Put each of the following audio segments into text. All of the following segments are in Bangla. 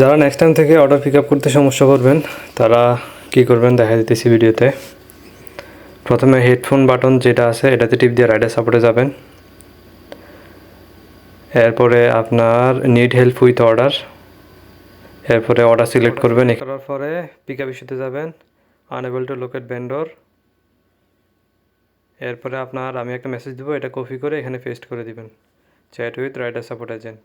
যারা নেক্সট টাইম থেকে অর্ডার পিক আপ করতে সমস্যা করবেন, তারা কি করবেন দেখা দিতেছি ভিডিওতে। প্রথমে হেডফোন বাটন যেটা আছে, এটাতে টিপ দিয়ে রাইডার সাপোর্টে যাবেন। এরপরে আপনার নিড হেল্প উইথ অর্ডার এরপরে অর্ডার সিলেক্ট করবেন। করার পরে পিক আপ ইস্যুতে যাবেন আনএবল টু লোকেট ভেন্ডর এরপরে আপনার আমি একটা মেসেজ দেবো, এটা কপি করে এখানে পেস্ট করে দিবেন। Chat with rider support agent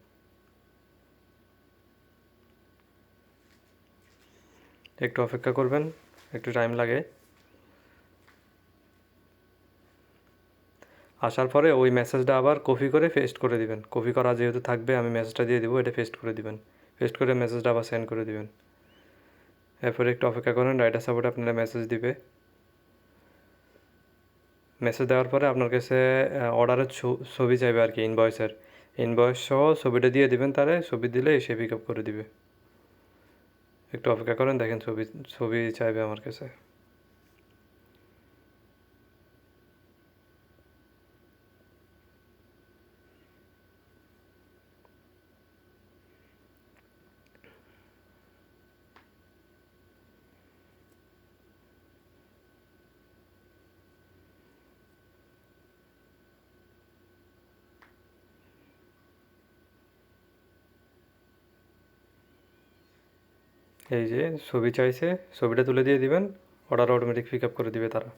একটু অপেক্ষা করবেন, একটু টাইম লাগে। আসার পরে ওই মেসেজটা আবার কপি করে পেস্ট করে দিবেন। কপি করা যেহেতু থাকবে, আমি মেসেজটা দিয়ে দিব, এটা পেস্ট করে দিবেন। পেস্ট করে মেসেজটা আবার সেন্ড করে দিবেন। এরপরে একটু অপেক্ষা করেন রাইটার সাপোর্ট আপনারা মেসেজ দিবে। মেসেজ দেওয়ার পরে আপনার কাছে অর্ডারের ছবি চাইবে আর কি ইনভয়েসের ইনভয়েস সহ ছবিটা দিয়ে দিবেন তারে, ছবি দিলে সে পিক আপ করে দিবে। একটু অপেক্ষা করেন দেখেন ছবি ছবি চাইবে আমার কাছে। এই যে ছবি চাইছে, ছবিটা তুলে দিয়ে দিবেন অর্ডার অটোমেটিক পিক আপ করে দিবে তারা।